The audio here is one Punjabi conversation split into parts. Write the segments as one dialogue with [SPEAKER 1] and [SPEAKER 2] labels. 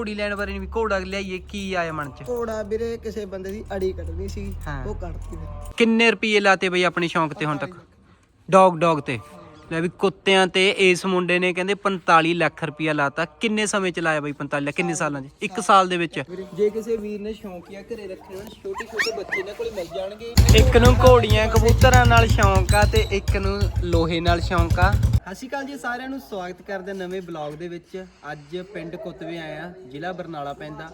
[SPEAKER 1] ਘੋੜੀ ਲੈਣ ਬਾਰੇ ਵੀ ਘੋੜਾ ਲਿਆਈਏ ਕੀ ਆਇਆ ਮਨ ਚ?
[SPEAKER 2] ਘੋੜਾ ਵੀਰੇ ਕਿਸੇ ਬੰਦੇ ਦੀ ਅੜੀ ਕੱਢਣੀ ਸੀ
[SPEAKER 1] ਹਾਂ।
[SPEAKER 2] ਉਹ ਕੱਢਤੀ ਫਿਰ
[SPEAKER 1] ਕਿੰਨੇ ਰੁਪਏ ਲਾਤੇ ਬਈ ਆਪਣੇ ਸ਼ੌਂਕ ਤੇ ਹੁਣ ਤੱਕ? ਡੌਗ ਡੌਗ ਤੇ। ਲੈ ਵੀ ਕੁੱਤਿਆਂ ਤੇ ਇਸ ਮੁੰਡੇ ਨੇ ਕਹਿੰਦੇ 45 ਲੱਖ ਰੁਪਇਆ ਲਾਤਾ। ਕਿੰਨੇ ਸਮੇਂ ਚ ਲਾਇਆ ਬਈ 45 ਲੱਖ? ਕਿੰਨੇ ਸਾਲਾਂ 'ਚ? ਇੱਕ ਸਾਲ ਦੇ ਵਿੱਚ। ਜੇ ਕਿਸੇ ਵੀਰ ਨੇ ਸ਼ੌਂਕੀਆ ਘਰੇ ਰੱਖੇ ਹੋਣ ਛੋਟੇ ਛੋਟੇ ਬੱਚੇ ਇਹਨਾਂ ਕੋਲੇ ਮਿਲ ਜਾਣਗੇ। ਇੱਕ ਨੂੰ ਘੋੜੀਆਂ ਕਬੂਤਰਾਂ ਨਾਲ ਸ਼ੌਂਕ ਆ ਤੇ ਇੱਕ ਨੂੰ ਲੋਹੇ ਨਾਲ ਸ਼ੌਂਕ ਆ। ਸਤਿ ਸ਼੍ਰੀ ਅਕਾਲ ਜੀ ਸਾਰਿਆਂ ਨੂੰ ਸਵਾਗਤ ਕਰਦੇ ਨਵੇਂ ਬਲੌਗ ਦੇ ਵਿੱਚ। ਅੱਜ ਪਿੰਡ ਕੁਤਵੇ ਆਏ ਆ ਜ਼ਿਲ੍ਹਾ ਬਰਨਾਲਾ ਪੈਂਦਾ।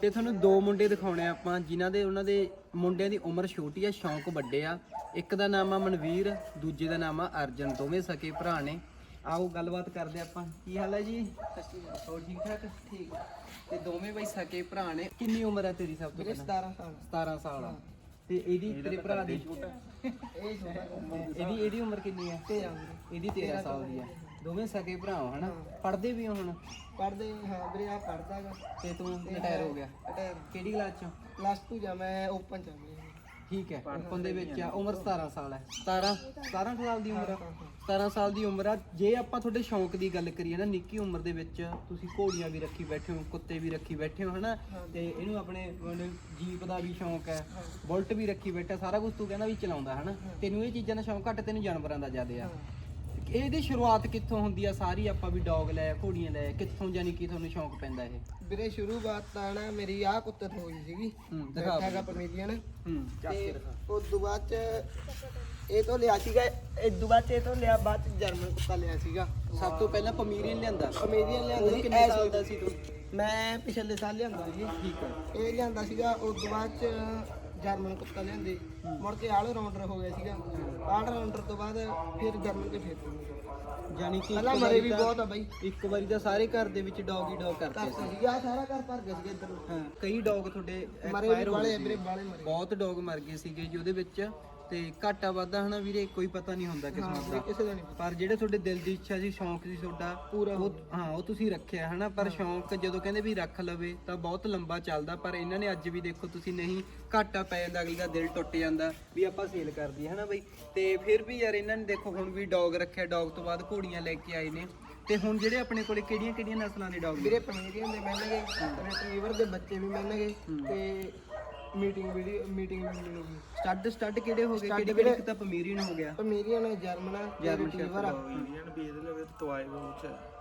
[SPEAKER 1] ਤੇ ਤੁਹਾਨੂੰ ਦੋ ਮੁੰਡੇ ਦਿਖਾਉਣੇ ਆ ਆਪਾਂ ਜਿਨ੍ਹਾਂ ਦੇ ਉਹਨਾਂ ਦੇ ਮੁੰਡਿਆਂ ਦੀ ਉਮਰ ਛੋਟੀ ਆ ਸ਼ੌਂਕ ਵੱਡੇ ਆ। ਇੱਕ ਦਾ ਨਾਮ ਆ ਮਨਵੀਰ ਦੂਜੇ ਦਾ ਨਾਮ ਆ ਅਰਜਨ। ਦੋਵੇਂ ਸਕੇ ਭਰਾ ਨੇ। ਆਓ ਗੱਲਬਾਤ ਕਰਦੇ ਆਪਾਂ। ਕੀ ਹਾਲ ਹੈ ਜੀ? ਹੋਰ ਠੀਕ ਠਾਕ? ਠੀਕ ਤੇ ਦੋਵੇਂ ਬਈ ਸਕੇ ਭਰਾ ਨੇ। ਕਿੰਨੀ ਉਮਰ ਹੈ ਤੇਰੀ ਸਭ ਤੋਂ ਪਹਿਲਾਂ?
[SPEAKER 2] 17 ਸਾਲ।
[SPEAKER 1] 17 ਸਾਲ ਆ। ਤੇ ਇਹਦੀ ਤੇਰੇ ਭਰਾ ਦੀ
[SPEAKER 2] ਇਹ ਛੋਟਾ।
[SPEAKER 1] ਇਹਦੀ ਇਹਦੀ ਉਮਰ ਕਿੰਨੀ ਹੈ
[SPEAKER 2] ਤੇਰਾ ਵੀਰੇ।
[SPEAKER 1] ਇਹਦੀ 13 ਸਾਲ ਦੀ ਆ। ਦੋਵੇਂ ਸਕੇ ਭਰਾ ਹੋ। ਹਨਾ ਪੜਦੇ ਵੀ ਹੋ ਹੁਣ?
[SPEAKER 2] ਪੜਦੇ ਹਾਂ ਵੀਰੇ ਆ ਪੜਦਾਗਾ
[SPEAKER 1] ਤੇ ਤੂੰ ਰਿਟਾਇਰ ਹੋ ਗਿਆ?
[SPEAKER 2] ਅਟੈਰ
[SPEAKER 1] ਕਿਹੜੀ ਕਲਾਸ ਚੋਂ?
[SPEAKER 2] ਪਲੱਸ 2 ਜਾ ਮੈਂ ਓਪਨ ਚ ਵੀਰੇ
[SPEAKER 1] ਠੀਕ ਹੈ ਓਪਨ ਦੇ ਵਿੱਚ ਆ। ਉਮਰ 17 ਸਾਲ ਹੈ। 17 17 ਸਾਲ ਦੀ ਉਮਰ ਆ? 17 ਸਾਲ ਦੀ ਉਮਰ ਆ। ਜੇ ਆਪਾਂ ਤੁਹਾਡੇ ਸ਼ੌਂਕ ਦੀ ਗੱਲ ਕਰੀਏ ਨਾ ਨਿੱਕੀ ਉਮਰ ਦੇ ਵਿੱਚ ਤੁਸੀਂ ਘੋੜੀਆਂ ਵੀ ਰੱਖੀ ਬੈਠੇ ਹੋ ਕੁੱਤੇ ਵੀ ਰੱਖੀ ਬੈਠੇ ਹੋ ਹਨਾ? ਤੇ ਇਹਨੂੰ ਆਪਣੇ ਜੀਪ ਦਾ ਵੀ ਸ਼ੌਂਕ ਹੈ ਬੁਲਟ ਵੀ ਰੱਖੀ ਬੈਠਾ ਸਾਰਾ ਕੁਝ ਤੂੰ ਕਹਿੰਦਾ ਵੀ ਚਲਾਉਂਦਾ ਹਨਾ? ਤੈਨੂੰ ਇਹ ਚੀਜ਼ਾਂ ਦਾ ਸ਼ੌਂਕ ਘੱਟ ਤੈਨੂੰ ਜਾਨਵਰਾਂ ਦਾ ਜ਼ਿਆਦਾ ਆ। ਇਹਦੀ ਸ਼ੁਰੂਆਤ ਕਿੱਥੋਂ ਹੁੰਦੀ ਆ? ਸਾਰੀ ਆਪਾਂ ਵੀ ਡੌਗ ਲੈ ਘੋੜੀਆਂ ਲੈ ਕਿੱਥੋਂ ਜਾਨੀ ਕਿ ਤੁਹਾਨੂੰ ਸ਼ੌਂਕ ਪੈਂਦਾ ਇਹ?
[SPEAKER 2] ਵੀਰੇ ਸ਼ੁਰੂਆਤ ਤਾਂ ਨਾ ਮੇਰੀ ਆ ਕੁੱਤੇ ਤੋਂ ਹੋਈ ਸੀਗੀ।
[SPEAKER 1] ਹੂੰ ਦਿਖਾ
[SPEAKER 2] ਪਮੇਰੀਅਨ
[SPEAKER 1] ਹੂੰ
[SPEAKER 2] ਤੇ ਉਸ ਤੋਂ ਬਾਅਦ ਚ ਇਹ ਤੋਂ ਲਿਆ ਸੀਗਾ ਇਹ ਤੋਂ ਬਾਅਦ ਚ ਇਹ ਤੋਂ ਲਿਆ ਬਾਅਦ ਚ ਜਰਮਨ ਕੁੱਤਾ ਲਿਆ ਸੀਗਾ।
[SPEAKER 1] ਸਭ ਤੋਂ ਪਹਿਲਾਂ ਪਮੀਰੀਅਨ ਲਿਆਂਦਾ?
[SPEAKER 2] ਪਮੇਰੀਅਨ ਲਿਆਂਦਾ
[SPEAKER 1] ਉਹ
[SPEAKER 2] ਸੀ
[SPEAKER 1] ਕਿੰਨੇ ਸਾਲ ਦਾ ਸੀ ਤੂੰ?
[SPEAKER 2] ਮੈਂ ਪਿਛਲੇ ਸਾਲ ਲਿਆਂਦਾ ਸੀ।
[SPEAKER 1] ਠੀਕ ਹੈ
[SPEAKER 2] ਇਹ ਲਿਆਂਦਾ ਸੀਗਾ ਉਸ ਤੋਂ ਬਾਅਦ ਚ ਜਰਮਨ ਕੁੱਤਾ ਲਿਆਂਦੇ। ਮੁੜ ਕੇ ਆਲ ਰਾਉਂਡਰ ਹੋ ਗਿਆ ਸੀਗਾ। ਆਲ ਰਾਉਂਡਰ ਤੋਂ ਬਾਅਦ ਫਿਰ ਜਰਮਨ ਤੇ ਫਿਰ
[SPEAKER 1] ਯਾਨੀ ਕਿ
[SPEAKER 2] ਪਹਿਲਾਂ ਮਰੇ ਵੀ ਬਹੁਤ ਆ ਬਾਈ।
[SPEAKER 1] ਇੱਕ ਵਾਰੀ ਤਾਂ ਸਾਰੇ ਘਰ ਦੇ ਵਿੱਚ ਡੌਗ ਹੀ ਡੌਗ ਕਰਦੇ ਸੀ।
[SPEAKER 2] ਸੀਗਾ। ਸਾਰਾ ਘਰ ਭਰ ਗਿਆ ਸੀਗਾ ਇੱਧਰ।
[SPEAKER 1] ਹਾਂ ਕਈ ਡੌਗ ਤੁਹਾਡੇ
[SPEAKER 2] ਮਰੇ
[SPEAKER 1] expire
[SPEAKER 2] ਵੀ
[SPEAKER 1] ਹੋ
[SPEAKER 2] ਬਾਲੇ
[SPEAKER 1] ਗਏ
[SPEAKER 2] ਵੀਰੇ
[SPEAKER 1] ਸੀ।
[SPEAKER 2] ਬਾਲੇ ਮਰੇ।
[SPEAKER 1] ਬਹੁਤ ਡੌਗ ਮਰ ਗਏ ਸੀਗੇ ਜੀ ਉਹਦੇ ਵਿੱਚ ਤੇ ਘਾਟਾ ਵਾਧਾ ਹਨਾ ਵੀਰੇ ਕੋਈ ਪਤਾ ਨਹੀਂ ਹੁੰਦਾ ਕਿਸਮਤ ਦਾ।
[SPEAKER 2] ਕਿਸੇ ਦਾ ਨਹੀਂ।
[SPEAKER 1] ਪਰ ਜਿਹੜੇ ਤੁਹਾਡੇ ਦਿਲ ਦੀ ਇੱਛਾ ਸੀ ਸ਼ੌਂਕ ਸੀ ਤੁਹਾਡਾ
[SPEAKER 2] ਪੂਰਾ
[SPEAKER 1] ਉਹ ਹਾਂ ਉਹ ਤੁਸੀਂ ਰੱਖਿਆ ਹਨਾ। ਪਰ ਸ਼ੌਂਕ ਜਦੋਂ ਕਹਿੰਦੇ ਵੀ ਰੱਖ ਲਵੇ ਤਾਂ ਬਹੁਤ ਲੰਬਾ ਚੱਲਦਾ। ਪਰ ਇਹਨਾਂ ਨੇ ਅੱਜ ਵੀ ਦੇਖੋ ਤੁਸੀਂ ਨਹੀਂ ਘਾਟਾ ਪੈ ਜਾਂਦਾ ਅਗਲੀ ਦਾ ਦਿਲ ਟੁੱਟ ਜਾਂਦਾ ਵੀ ਆਪਾਂ ਸੇਲ ਕਰ ਦਈਏ ਹਨਾ ਬਈ। ਤੇ ਫਿਰ ਵੀ ਯਾਰ ਇਹਨਾਂ ਨੇ ਦੇਖੋ ਹੁਣ ਵੀ ਡੌਗ ਰੱਖਿਆ ਡੌਗ ਤੋਂ ਬਾਅਦ ਘੋੜੀਆਂ ਲੈ ਕੇ ਆਏ ਨੇ। ਤੇ ਹੁਣ ਜਿਹੜੇ ਆਪਣੇ ਕੋਲੇ ਕਿਹੜੀਆਂ ਕਿਹੜੀਆਂ ਨਸਲਾਂ ਦੇ ਡੌਗ
[SPEAKER 2] ਵੀਰੇ ਪਮੇਰੀਅਨ ਦੇ ਮਿਲਣਗੇ ਰਿਟਰੀਵਰ ਦੇ ਬੱਚੇ ਵੀ ਮਿਲਣਗੇ ਤੇ ਮੀਟਿੰਗ ਵੀਡੀਓ ਮੀਟਿੰਗ ਵੀ ਮਿਲੂਗੀ
[SPEAKER 1] ਸਟੱਡ ਸਟੱਡ ਕਿਹੜੇ ਹੋ ਗਏ? ਕਿਹੜੇ ਕਿਹੜੇ? ਇੱਕ ਤਾਂ ਪਮੀਰੀਅਨ ਹੋ ਗਿਆ।
[SPEAKER 2] ਪਮੇਰੀਅਨ ਜਰਮਨ ਤੇ ਰਿਟਰੀਵਰ ਆ।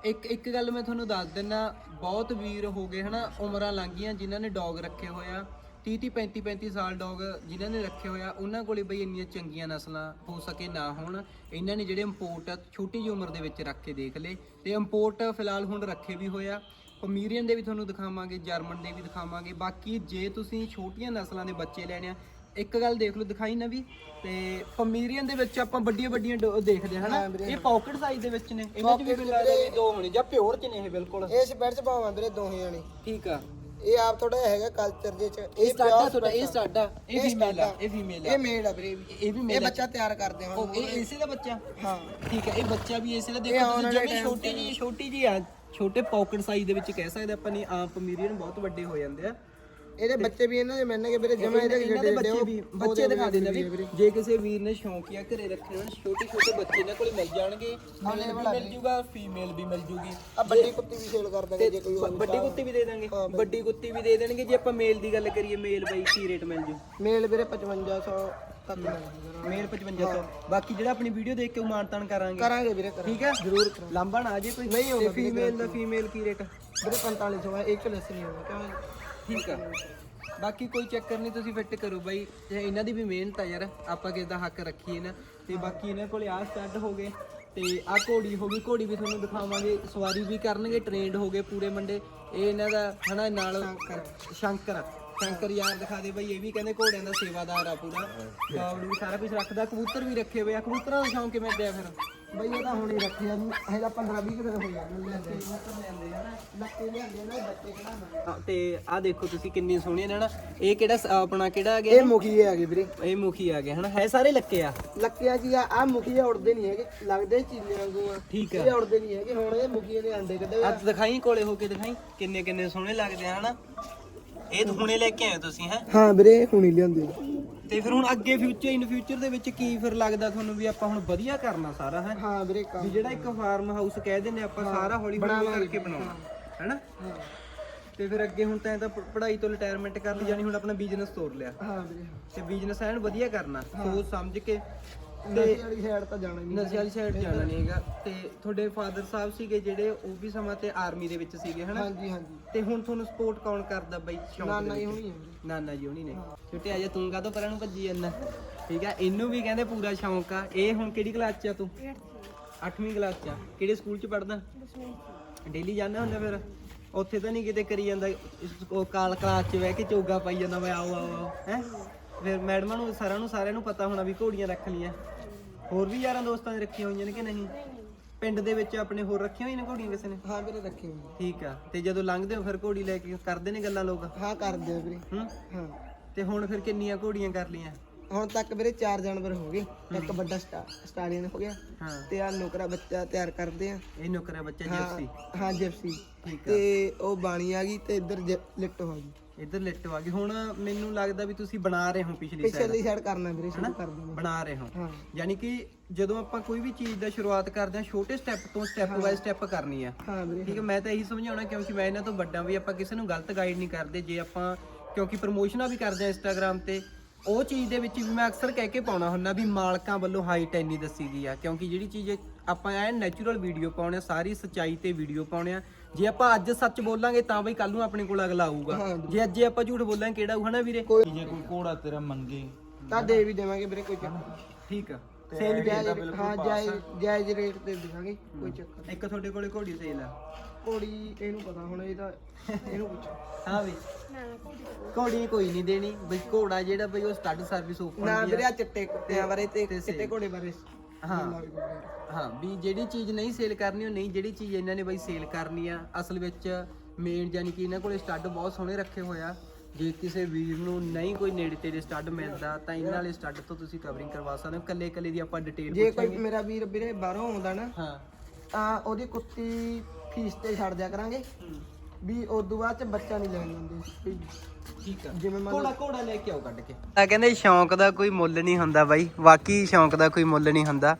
[SPEAKER 1] ਇੱਕ ਇੱਕ ਗੱਲ ਮੈਂ ਤੁਹਾਨੂੰ ਦੱਸ ਦਿੰਨਾ ਬਹੁਤ ਵੀਰ ਹੋ ਗਏ ਹਨਾ ਉਮਰਾਂ ਲੰਘ ਗਈਆਂ ਜਿਨ੍ਹਾਂ ਨੇ ਡੌਗ ਰੱਖੇ ਹੋਇਆ 30 30 35 35 ਸਾਲ ਡੌਗ ਜਿਨ੍ਹਾਂ ਨੇ ਰੱਖੇ ਹੋਇਆ ਉਹਨਾਂ ਕੋਲੇ ਬਈ ਇੰਨੀਆਂ ਚੰਗੀਆਂ ਨਸਲਾਂ ਹੋ ਸਕੇ ਨਾ ਹੋਣ। ਇਹਨਾਂ ਨੇ ਜਿਹੜੇ ਇੰਪੋਰਟ ਛੋਟੀ ਜਿਹੀ ਉਮਰ ਦੇ ਵਿੱਚ ਰੱਖ ਕੇ ਦੇਖ ਲਏ। ਤੇ ਇੰਪੋਰਟ ਫਿਲਹਾਲ ਹੁਣ ਰੱਖੇ ਵੀ ਹੋਇਆ ਪਮੀਰੀਅਨ ਦੇ ਵੀ ਤੁਹਾਨੂੰ ਦਿਖਾਵਾਂਗੇ ਜਰਮਨ ਦੇ ਵੀ ਦਿਖਾਵਾਂਗੇ। ਬਾਕੀ ਜੇ ਤੁਸੀਂ ਛੋਟੀਆਂ ਨਸਲਾਂ ਦੇ ਬੱਚੇ ਲੈਣੇ ਆ ਇੱਕ ਗੱਲ ਦੇਖ ਲਓ ਦਿਖਾਈ ਨਾ ਵੀ ਤੇ ਪਮੀਰੀਅਨ ਦੇ ਵਿੱਚ ਆਪਾਂ ਵੱਡੀਆਂ ਵੱਡੀਆਂ ਦੇਖਦੇ ਹਾਂ ਹਨਾ। ਇਹ ਪਾਕਟ ਸਾਈਜ਼ ਦੇ ਵਿੱਚ ਨੇ ਇਹਨਾਂ ਚ ਵੀ ਮੈਨੂੰ ਲੱਗਦਾ ਵੀ ਦੋ ਹੋਣੇ ਜਾਂ ਪਿਓਰ ਚ ਨੇ ਇਹ ਬਿਲਕੁਲ।
[SPEAKER 2] ਇਹ ਸਪੈਡ ਚ ਭਾਵਾਂ ਵੀਰੇ ਦੋਹੇ ਜਾਣੇ।
[SPEAKER 1] ਠੀਕ ਆ।
[SPEAKER 2] ਇਹ ਆਪ ਥੋੜਾ ਹੈਗਾ ਕਲਚਰ ਦੇ ਚ
[SPEAKER 1] ਇਹ
[SPEAKER 2] pure
[SPEAKER 1] ਤੁਹਾਡਾ ਇਹ। ਸਟਾਰਟਾ ਇਹ ਫੀਮੇਲ ਆ। ਇਹ ਫੀਮੇਲ ਆ।
[SPEAKER 2] ਇਹ ਮੇਲ ਆ ਵੀਰੇ। ਇਹ ਵੀ।
[SPEAKER 1] ਵੀ
[SPEAKER 2] ਇਹ
[SPEAKER 1] ਮੇਲ
[SPEAKER 2] ਬੱਚਾ ਤਿਆਰ ਕਰਦੇ ਹੁਣ
[SPEAKER 1] ਇਹ ਇਸੇ ਦਾ ਬੱਚਾ?
[SPEAKER 2] ਹਾਂ।
[SPEAKER 1] ਠੀਕ ਹੈ ਇਹ ਬੱਚਾ ਵੀ ਇਸੇ ਦਾ ਦੇਖੋ ਤੁਸੀਂ
[SPEAKER 2] time
[SPEAKER 1] ਛੋਟੀ ਜੀ ਛੋਟੀ ਜੀ ਆ। ਛੋਟੇ ਪਾਕਟ ਸਾਈਜ਼ ਦੇ ਵਿੱਚ ਕਹਿ ਸਕਦੇ ਆਪਾਂ ਨਹੀਂ ਆਮ ਪਮੀਰੀਅਨ ਬਹੁਤ ਵੱਡੇ ਹੋ ਜਾਂਦੇ ਆ।
[SPEAKER 2] ਇਹਦੇ ਬੱਚੇ ਵੀ ਇਹਨਾਂ ਦੇ ਮਿਲਣਗੇ ਵੀਰੇ ਜਮਾ ਇਹਦੇ
[SPEAKER 1] ਦੇ ਬੱਚੇ ਵੀ ਬੱਚੇ ਦਿਖਾ ਦੇਣਾ ਵੀ ਜੇ ਕਿਸੇ ਵੀਰ ਨੇ ਸ਼ੌਂਕੀਆ ਘਰੇ ਰੱਖੇ ਹੋਣ ਛੋਟੇ ਛੋਟੇ ਬੱਚੇ ਇਹਨਾਂ ਕੋਲ ਮਿਲ ਜਾਣਗੇ ਮੇਲ ਜੂਗਾ ਫੀਮੇਲ ਵੀ ਮਿਲ ਜੂਗੀ।
[SPEAKER 2] ਆ ਵੱਡੀ ਕੁੱਤੀ ਵੀ ਸੇਲ ਕਰ ਦਾਂਗੇ ਜੇ ਕੋਈ
[SPEAKER 1] ਵੱਡੀ ਕੁੱਤੀ ਵੀ ਦੇ ਦਾਂਗੇ ਵੱਡੀ ਕੁੱਤੀ ਵੀ ਦੇ ਦੇਣਗੇ ਜੇ ਆਪਾਂ ਮੇਲ ਦੀ ਗੱਲ ਕਰੀਏ ਮੇਲ ਬਾਈ ਕੀ ਰੇਟ ਮਿਲ ਜੂ?
[SPEAKER 2] ਮੇਲ ਵੀਰੇ 5500 ਤੱਕ ਮਿਲ ਜੂਗਾ
[SPEAKER 1] ਮੇਲ 5500 ਬਾਕੀ ਜਿਹੜਾ ਆਪਣੀ ਵੀਡੀਓ ਦੇਖ ਕੇ ਉਹ ਮਾਨਤਾਨ ਕਰਾਂਗੇ।
[SPEAKER 2] ਕਰਾਂਗੇ ਵੀਰੇ ਕਰਾਂਗੇ।
[SPEAKER 1] ਠੀਕ ਹੈ?
[SPEAKER 2] ਜ਼ਰੂਰ
[SPEAKER 1] ਲਾਂਬਾ ਨਾ ਆ ਜੇ ਕੋਈ।
[SPEAKER 2] ਨਹੀਂ ਵੀਰੇ,
[SPEAKER 1] ਫੀਮੇਲ ਦਾ ਫੀਮੇਲ ਕੀ ਰੇਟ
[SPEAKER 2] ਵੀਰੇ 4500 ਹੈ ਇੱਕ ਲੈਸ ਨਹੀਂ ਹੋਗਾ ਕਿਉਂ?
[SPEAKER 1] ਠੀਕ ਆ। ਬਾਕੀ ਕੋਈ ਚੱਕਰ ਨਹੀਂ ਤੁਸੀਂ ਫਿੱਟ ਕਰੋ ਬਾਈ। ਇਹਨਾਂ ਦੀ ਵੀ ਮਿਹਨਤ ਆ ਯਾਰ। ਆਪਾਂ ਕਿਸ ਦਾ ਹੱਕ ਰੱਖੀਏ ਨਾ। ਤੇ ਬਾਕੀ ਇਹਨਾਂ ਕੋਲੇ ਆਹ ਸਟੱਡ ਹੋ ਗਏ। ਤੇ ਆਹ ਘੋੜੀ ਹੋ ਗਈ। ਘੋੜੀ ਵੀ ਤੁਹਾਨੂੰ ਦਿਖਾਵਾਂਗੇ। ਸਵਾਰੀ ਵੀ ਕਰਨਗੇ ਟ੍ਰੇਨਡ ਹੋ ਗਏ ਪੂਰੇ ਮੰਡੇ। ਇਹ ਇਹਨਾਂ ਦਾ ਹਨਾ ਨਾਲ ਸ਼ੰਕਰ। ਸ਼ੰਕਰ ਯਾਰ ਦਿਖਾ ਦੇ ਬਾਈ ਇਹ ਵੀ ਕਹਿੰਦੇ ਘੋੜਿਆਂ ਦਾ ਸੇਵਾਦਾਰ ਆ ਪੂਰਾ। ਵੀ ਸਾਰਾ ਕੁਝ ਰੱਖਦਾ ਕਬੂਤਰ ਵੀ ਰੱਖੇ ਹੋਏ ਆ। ਕਬੂਤਰਾਂ ਦਾ ਸ਼ੌਂਕ ਕਿਵੇਂ ਪਿਆ ਫਿਰ?
[SPEAKER 2] ਬਈ ਇਹ ਤਾਂ ਹੁਣ ਰੱਖਿਆ। ਨੂੰ ਇਹਦਾ 15 20 ਦਿਨ ਹੋ ਗਏ ਲੈਂਦੇ ਲੱਕੇ ਲਿਆਂਦੇ ਨਾ। ਬੱਚੇ ਕਿਹੜਾ
[SPEAKER 1] ਤੇ ਆਹ ਦੇਖੋ ਤੁਸੀਂ ਕਿੰਨੇ ਸੋਹਣੇ ਨੇ ਨਾ ਇਹ ਕਿਹੜਾ ਆਪਣਾ ਕਿਹੜਾ ਆ ਗਿਆ?
[SPEAKER 2] ਇਹ ਮੁਖੀ ਹੈਗੇ ਵੀਰੇ।
[SPEAKER 1] ਇਹ ਮੁਖੀ ਆ ਗਿਆ ਹਨਾ। ਹੈ ਸਾਰੇ ਲੱਕੇ ਆ?
[SPEAKER 2] ਲੱਕਿਆ ਜੀ ਆ? ਮੁਖੀ ਉੜਦੇ ਨਹੀਂ ਹੈਗੇ। ਲੱਗਦੇ ਚੀਲੇ ਵਾਂਗੂ ਆ।
[SPEAKER 1] ਠੀਕ ਆ।
[SPEAKER 2] ਇਹ ਉੜਦੇ ਨਹੀਂ ਹੈਗੇ। ਹੁਣ ਇਹ ਮੁਖੀਆਂ ਦੇ ਅੰਡੇ ਕੱਢੇ ਆ।
[SPEAKER 1] ਅੱਜ ਦਿਖਾਈ ਕੋਲੇ ਹੋ ਕੇ ਦਿਖਾਈ। ਕਿੰਨੇ ਕਿੰਨੇ ਸੋਹਣੇ ਲੱਗਦੇ ਆ ਹਨਾ। ਇਹ ਤਾਂ ਹੁਣੇ ਲੈ ਕੇ ਆਏ ਹੋ ਤੁਸੀਂ ਹੈ?
[SPEAKER 2] ਹਾਂ ਵੀਰੇ ਹੁਣੀ ਲਿਆਂਦੇ
[SPEAKER 1] ਤੇ ਫਿਰ ਹੁਣ ਅੱਗੇ ਫਿਊਚਰ ਇਨ ਫਿਊਚਰ ਦੇ ਵਿੱਚ ਕੀ ਫਿਰ ਲੱਗਦਾ ਤੁਹਾਨੂੰ ਵੀ ਆਪਾਂ ਹੁਣ ਵਧੀਆ ਕਰਨਾ ਸਾਰਾ ਹੈ?
[SPEAKER 2] ਹਾਂ ਵੀਰੇ
[SPEAKER 1] ਵੀ
[SPEAKER 2] ਕੰਮ
[SPEAKER 1] ਜਿਹੜਾ ਇੱਕ ਫਾਰਮ ਹਾਊਸ ਕਹਿ ਦਿੰਦੇ ਆਪਾਂ ਸਾਰਾ ਹੌਲੀ ਹੌਲੀ ਕਰਕੇ ਬਣਾਉਣਾ ਹੈਨਾ? ਤੇ ਫਿਰ ਅੱਗੇ ਹੁਣ ਤਾਂ ਤਾਂ ਪ- ਪੜ੍ਹਾਈ ਤੋਂ ਰਿਟਾਇਰਮੈਂਟ ਕਰ ਲਈ ਜਾਨੀ ਹੁਣ ਆਪਣਾ ਬਿਜ਼ਨਸ ਤੋਰ ਲਿਆ।
[SPEAKER 2] ਹਾਂ ਵੀਰੇ
[SPEAKER 1] ਤੇ ਬਿਜ਼ਨਸ ਐਨ ਵਧੀਆ ਕਰਨਾ ਸੋਚ ਸਮਝ ਕੇ
[SPEAKER 2] ਨਸ਼ੇ ਵਾਲੀ ਸਾਈਡ ਤਾਂ ਜਾਣਾ ਹੀ ਨਹੀਂ।
[SPEAKER 1] ਨਸ਼ੇ ਵਾਲੀ ਸਾਈਡ ਜਾਣਾ ਨਹੀਂ ਹੈਗਾ। ਤੇ ਤੁਹਾਡੇ ਫਾਦਰ ਸਾਹਿਬ ਸੀਗੇ ਜਿਹੜੇ ਉਹ ਵੀ ਸਮਾਂ ਤੇ ਆਰਮੀ ਦੇ ਵਿੱਚ ਸੀਗੇ ਹਨਾ?
[SPEAKER 2] ਹਾਂਜੀ ਹਾਂਜੀ।
[SPEAKER 1] ਤੇ ਹੁਣ ਤੁਹਾਨੂੰ ਸਪੋਰਟ ਕੌਣ ਕਰਦਾ ਬਾਈ ਸ਼ੌਂਕ
[SPEAKER 2] ਨਾਨਾ
[SPEAKER 1] ਵਿੱਚ?
[SPEAKER 2] ਹੋਣੀ
[SPEAKER 1] ਨਾਨਾ ਜੀ ਹੋਣੀ ਨੇ। ਛੋਟੇ ਆ ਜਾ ਤੂੰ ਕਾਹਤੋਂ ਪਰਾਂ ਨੂੰ ਭੱਜੀ ਜਾਂਦਾ? ਠੀਕ ਆ ਇਹਨੂੰ ਵੀ ਕਹਿੰਦੇ ਪੂਰਾ ਸ਼ੌਂਕ ਆ। ਇਹ ਹੁਣ ਕਿਹੜੀ ਕਲਾਸ 'ਚ ਆ ਤੂੰ? 8ਵੀਂ ਕਲਾਸ 'ਚ ਆ। ਕਿਹੜੇ ਸਕੂਲ 'ਚ ਪੜਦਾ ਡੇਲੀ ਜਾਂਦਾ ਹੁੰਦਾ ਫਿਰ? ਉੱਥੇ ਤਾਂ ਨਹੀਂ ਕਿਤੇ ਕਰੀ ਜਾਂਦਾ। ਕਾਲ ਕਲਾਸ 'ਚ ਬਹਿ ਕੇ ਚੋਗਾ ਪਾਈ ਜਾਂਦਾ ਮੈਂ ਆਓ ਆਓ ਆਓ ਹੈ। ਫਿਰ ਮੈਡਮਾਂ ਨੂੰ ਸਾਰਿਆਂ ਨੂੰ ਸਾਰਿਆਂ ਨੂੰ ਪਤਾ ਹੋਣਾ ਵੀ ਘੋੜੀਆਂ ਰੱਖ ਲੀਆਂ ਹੋਰ ਵੀ ਯਾਰਾਂ ਦੋਸਤਾਂ ਨੇ ਰੱਖੀਆਂ ਹੋਈਆਂ ਨੇ ਕਿ ਨਹੀਂ? ਪਿੰਡ ਦੇ ਵਿੱਚ ਆਪਣੇ ਹੋਰ ਰੱਖੀਆਂ ਹੋਈਆਂ ਨੇ ਘੋੜੀਆਂ ਕਿਸੇ ਨੇ?
[SPEAKER 2] ਹਾਂ ਵੀਰੇ ਰੱਖੇ ਹੋਏ
[SPEAKER 1] ਠੀਕ ਆ। ਤੇ ਜਦੋਂ ਲੰਘਦੇ ਹੋ ਫਿਰ ਘੋੜੀ ਲੈ ਕੇ ਕਰਦੇ ਨੇ ਗੱਲਾਂ ਲੋਕ?
[SPEAKER 2] ਹਾਂ ਕਰਦੇ ਆ ਵੀਰੇ।
[SPEAKER 1] ਹੂੰ?
[SPEAKER 2] ਹਾਂ।
[SPEAKER 1] ਤੇ ਹੁਣ ਫਿਰ ਕਿੰਨੀਆਂ ਘੋੜੀਆਂ ਕਰ ਲੀਆਂ
[SPEAKER 2] ਹੁਣ ਤੱਕ ਵੀਰੇ ਚਾਰ ਜਾਨਵਰ ਹੋ ਗਏ। ਇੱਕ ਵੱਡਾ ਸਟਾ- ਸਟਾਲੀਅਨ ਹੋ ਗਿਆ।
[SPEAKER 1] ਹਾਂ।
[SPEAKER 2] ਤੇ ਆ ਨੁਕਰਾ ਬੱਚਾ ਤਿਆਰ ਕਰਦੇ ਆ।
[SPEAKER 1] ਇਹ ਨੁਕਰਾ ਬੱਚਾ
[SPEAKER 2] ਹਾਂ
[SPEAKER 1] ਜਰਸੀ
[SPEAKER 2] ਹਾਂ ਜਿਪਸੀ।
[SPEAKER 1] ਠੀਕ ਆ।
[SPEAKER 2] ਤੇ ਉਹ ਬਾਣੀ ਆ ਗਈ ਤੇ ਇੱਧਰ ਲਿਫਟ ਹੋ ਗਈ।
[SPEAKER 1] ਇੱਧਰ ਲਿੱਟ ਆ ਗਈ। ਹੁਣ ਮੈਨੂੰ ਲੱਗਦਾ ਵੀ ਤੁਸੀਂ ਬਣਾ ਰਹੇ ਹੋ ਪਿਛਲੀ ਸਾਈਡ
[SPEAKER 2] ਪਿਛਲੀ ਸਾਈਡ ਕਰਨਾ ਵੀਰੇ ਸ਼ੁਰੂ ਕਰ ਦੇਣਾ
[SPEAKER 1] ਬਣਾ ਰਹੇ ਹੋ।
[SPEAKER 2] ਹਾਂ।
[SPEAKER 1] ਯਾਨੀ ਕਿ ਜਦੋਂ ਆਪਾਂ ਕੋਈ ਵੀ ਚੀਜ਼ ਦਾ ਸ਼ੁਰੂਆਤ ਕਰਦੇ ਹਾਂ ਛੋਟੇ ਸਟੈਪ ਤੋਂ ਸਟੈਪ ਬਾਈ ਸਟੈਪ ਕਰਨੀ ਆ।
[SPEAKER 2] ਹਾਂ ਵੀਰੇ
[SPEAKER 1] ਠੀਕ ਹੈ ਮੈਂ ਤਾਂ ਇਹੀ ਸਮਝਾਉਣਾ ਕਿਉਂਕਿ ਮੈਂ ਇਹਨਾਂ ਤੋਂ ਵੱਡਾ ਵੀ ਆਪਾਂ ਕਿਸੇ ਨੂੰ ਗਲਤ ਗਾਈਡ ਨਹੀਂ ਕਰਦੇ। ਜੇ ਆਪਾਂ ਕਿਉਂਕਿ ਪ੍ਰਮੋਸ਼ਨਾਂ ਵੀ ਕਰਦੇ ਆ ਇੰਸਟਾਗ੍ਰam ਤੇ ਉਹ ਚੀਜ਼ ਦੇ ਵਿੱਚ ਵੀ ਮੈਂ ਅਕਸਰ ਕਹਿ ਕੇ ਪਾਉਣਾ ਹੁੰਦਾ ਵੀ ਮਾਲਕਾਂ ਵੱਲੋਂ ਹਾਈਟ ਇੰਨੀ ਦੱਸੀ ਗਈ ਆ। ਕਿਉਂਕਿ ਜਿਹੜੀ ਚੀਜ਼ ਆਪਾਂ ਐ ਨੈਚੁਰਲ ਵੀਡੀਓ ਪਾਉਣੇ ਆ ਸਾਰੀ ਸਚਾਈ ਤੇ ਵੀਡੀਓ ਪਾਉਣੇ ਆ ਜੇ ਆਪਾਂ ਅੱਜ ਸੱਚ ਬੋਲਾਂਗੇ ਤਾਂ ਬਈ ਕੱਲ ਨੂੰ ਆਪਣੇ ਕੋਲ ਅਗਲਾ ਆਊਗਾ। ਜੇ ਅੱਜ ਆਪਾਂ ਝੂਠ ਬੋਲਾਂਗੇ ਕਿਹੜਾ ਆਊ ਹਨਾ ਵੀਰੇ?
[SPEAKER 3] ਜੇ ਕੋਈ ਘੋੜਾ ਤੇਰਾ ਮੰਗੇ।
[SPEAKER 2] ਤਾਂ ਦੇ ਵੀ ਦੇਵਾਂਗੇ ਵੀਰੇ ਕੋਈ ਚੱਕਰ।
[SPEAKER 1] ਠੀਕ ਆ।
[SPEAKER 2] ਸੇਲ ਵੀ ਹਾਂ ਜਾਇਜ਼ ਜਾਇਜ਼ ਰੇਟ ਤੇ ਦੇਵਾਂਗੇ ਕੋਈ ਚੱਕਰ।
[SPEAKER 1] ਇੱਕ ਤੁਹਾਡੇ ਕੋਲੇ ਘੋੜੀ ਸੇਲ ਆ।
[SPEAKER 2] ਘੋੜੀ ਇਹਨੂੰ ਪਤਾ ਹੁਣ ਇਹਦਾ ਇਹਨੂੰ ਪੁੱਛੋ।
[SPEAKER 1] ਹਾਂ ਵੀ ਘੋੜੀ ਕੋਈ ਨਹੀਂ ਦੇਣੀ। ਬਈ ਘੋੜਾ ਜਿਹੜਾ ਬਈ ਉਹ ਸਟੱਡ ਸਰਵਿਸ ਓਪਨ
[SPEAKER 2] ਨਾ ਵੀਰੇ ਆ ਚਿੱਟੇ ਕੁੱਤਿਆਂ ਬਾਰੇ ਤੇ
[SPEAKER 1] ਤੇ
[SPEAKER 2] ਚਿੱਟੇ ਘੋੜੇ ਬਾਰੇ।
[SPEAKER 1] ਹਾਂ।
[SPEAKER 2] ਵੀ।
[SPEAKER 1] ਹਾਂ ਜਿਹੜੀ ਚੀਜ਼ ਨਹੀਂ ਸੇਲ ਕਰਨੀ ਉਹ ਨਹੀਂ ਜਿਹੜੀ ਚੀਜ਼ ਇਹਨਾਂ ਨੇ ਬਈ ਸੇਲ ਕਰਨੀ ਆ ਅਸਲ ਵਿੱਚ ਮੇਨ ਯਾਨੀ ਕਿ ਇਹਨਾਂ ਕੋਲੇ ਸਟੱਡ ਬਹੁਤ ਸੋਹਣੇ ਰੱਖੇ ਹੋਏ ਆ। ਜੇ ਕਿਸੇ ਵੀਰ ਨੂੰ ਨਹੀਂ ਕੋਈ ਨੇੜੇ ਤੇੜੇ ਸਟੱਡ ਮਿਲਦਾ ਤਾਂ ਇਹਨਾਂ ਵਾਲੇ ਸਟੱਡ ਤੋਂ ਤੁਸੀਂ ਕਵਰਿੰਗ ਕਰਵਾ ਸਕਦੇ ਹੋ। ਕੱਲੇ ਕੱਲੇ ਦੀ ਆਪਾਂ ਡਿਟੇਲ
[SPEAKER 2] ਜੇ ਕੋਈ ਮੇਰਾ ਵੀਰ ਵੀਰੇ ਬਾਹਰੋਂ ਆਉਂਦਾ ਨਾ
[SPEAKER 1] ਹਾਂ।
[SPEAKER 2] ਤਾਂ ਉਹਦੀ ਕੁੱਤੀ ਫੀਸ ਤੇ ਛੱਡ ਦਿਆ ਕਰਾਂਗੇ। ਵੀ ਉਦੋਂ ਬਾਅਦ ਚ ਬੱਚਾ ਨਹੀਂ ਲੈਣ ਦਿੰਦੇ। ਵੀ
[SPEAKER 1] ਠੀਕ ਆ।
[SPEAKER 2] ਜਿਵੇਂ ਮੰਨ
[SPEAKER 1] ਘੋੜਾ ਘੋੜਾ ਲੈ ਕੇ ਆਓ ਕੱਢ ਕੇ। ਤਾਂ ਕਹਿੰਦੇ ਸ਼ੌਂਕ ਦਾ ਕੋਈ ਮੁੱਲ ਨਹੀਂ ਹੁੰਦਾ ਬਾਈ। ਵਾਕਈ ਸ਼ੌਂਕ ਦਾ ਕੋਈ ਮੁੱਲ ਨਹੀਂ ਹੁੰਦਾ।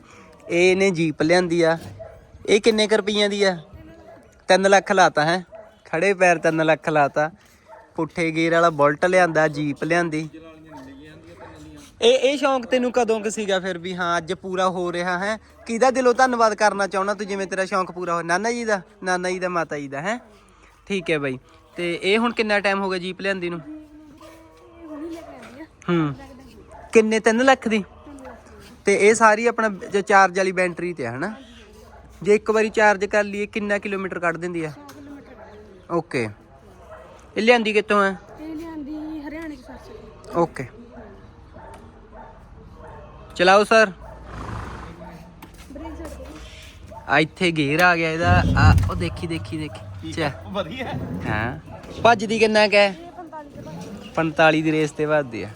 [SPEAKER 1] ਇਹ ਇਹਨੇ ਜੀਪ ਲਿਆਂਦੀ ਆ। ਇਹ ਕਿੰਨੇ ਕੁ ਰੁਪਈਆਂ ਦੀ ਆ? 3 ਲੱਖ ਲਾਤਾ ਹੈ। ਖੜੇ ਪੈਰ 3 ਲੱਖ ਲਾਤਾ। ਪੁੱਠੇ ਗੇਰ ਵਾਲਾ ਬੁਲਟ ਲਿਆਂਦਾ ਜੀਪ ਲਿਆਂਦੀ। ਇਹ ਇਹ ਸ਼ੌਂਕ ਤੈਨੂੰ ਕਦੋਂ ਕਿ ਸੀਗਾ ਫਿਰ ਵੀ ਹਾਂ ਅੱਜ ਪੂਰਾ ਹੋ ਰਿਹਾ ਹੈ? ਕਿਹਦਾ ਦਿਲੋਂ ਧੰਨਵਾਦ ਕਰਨਾ ਚਾਹੁੰਦਾ ਤੂੰ ਜਿਵੇਂ ਤੇਰਾ ਸ਼ੌਂਕ ਪੂਰਾ ਹੋ ਨਾਨਾ ਜੀ ਦਾ ਨਾਨਾ ਜੀ ਦਾ ਮਾਤਾ ਜੀ ਦਾ ਹੈ? ਠੀਕ ਹੈ ਬਾਈ। ਤੇ ਇਹ ਹੁਣ ਕਿੰਨਾ ਟਾਈਮ ਹੋ ਗਿਆ ਜੀਪ ਲਿਆਂਦੀ ਨੂੰ? ਹੂੰ। ਕਿੰਨੇ? 3 ਲੱਖ ਦੀ? ਤੇ ਇਹ ਸਾਰੀ ਆਪਣਾ ਜੋ ਚਾਰਜ ਵਾਲੀ ਬੈਟਰੀ ਤੇ ਹੈ ਹਨਾ? ਜੇ ਇੱਕ ਵਾਰੀ ਚਾਰਜ ਕਰ ਲਈਏ ਕਿੰਨਾ ਕਿਲੋਮੀਟਰ ਕੱਢ ਦਿੰਦੀ ਆ? ਓਕੇ ਇਹ ਲਿਆਂਦੀ ਕਿੱਥੋਂ ਆ?
[SPEAKER 4] ਇਹ ਲਿਆਂਦੀ ਹਰਿਆਣੇ ਚ ਸਰਚ
[SPEAKER 1] ਓਕੇ ਚਲਾਓ ਸਰ ਆ ਇੱਥੇ ਗੇਅਰ ਆ ਗਿਆ ਇਹਦਾ। ਆ ਉਹ ਦੇਖੀ ਦੇਖੀ ਦੇਖੀ। ਚਾ
[SPEAKER 3] ਵਧੀਆ।
[SPEAKER 1] ਹਾਂ। ਭੱਜਦੀ ਕਿੰਨਾ ਕੈ
[SPEAKER 4] ਇਹ 45 ਤੇ ਬਾਅਦ
[SPEAKER 1] 45 ਦੀ ਰੇਸ ਤੇ ਵੱਧਦੀ ਆ।